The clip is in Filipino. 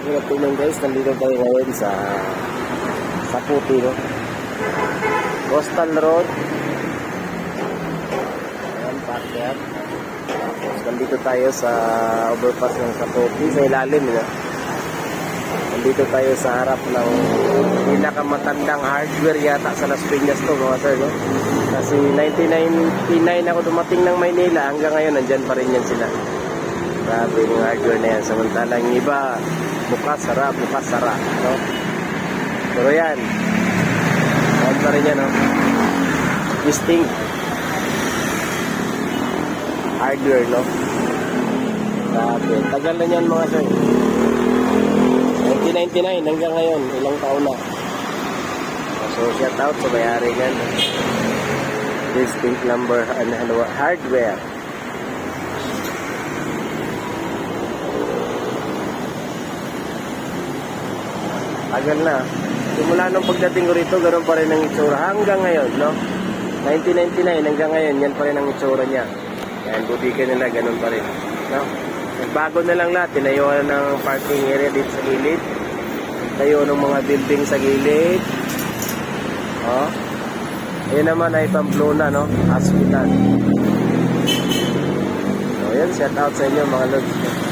Good afternoon guys, nandito tayo ngayon sa sa Puti, no? Coastal Road. Ayan, parker. Tapos nandito tayo sa overpass ng Saputi, sa ilalim, no? Nandito tayo sa harap ng pinakamatandang hardware yata sa Las Piñas to, mga sir, no? Kasi 1999 ako dumating ng Maynila, hanggang ngayon nandyan pa rin yan sila. Grabe yung hardware na yan. Samantalang yung iba, bukas sara, bukas sara. No? Pero yan, yan pa rin yan, no? Distinct hardware, no? Grabe. Tagal na yan mga sir. 1999 hanggang ngayon, ilang taon na. So, shout out sa may-ari yan. Distinct number, ano, ano, hardware. Tagal na. Simula nung pagdating ko rito, ganun pa rin ang itsura. Hanggang ngayon, no? 1999 hanggang ngayon, yan pa rin ang itsura niya. Yan, butika nila, ganun pa rin. No? Nagbago na lang lahat. Tinayuan ng parking area dito sa gilid. Tayo ng mga building sa gilid. Oh. Ayun naman ay Pamplona, no? Hospital. So, yan, shout out sa inyo mga lods.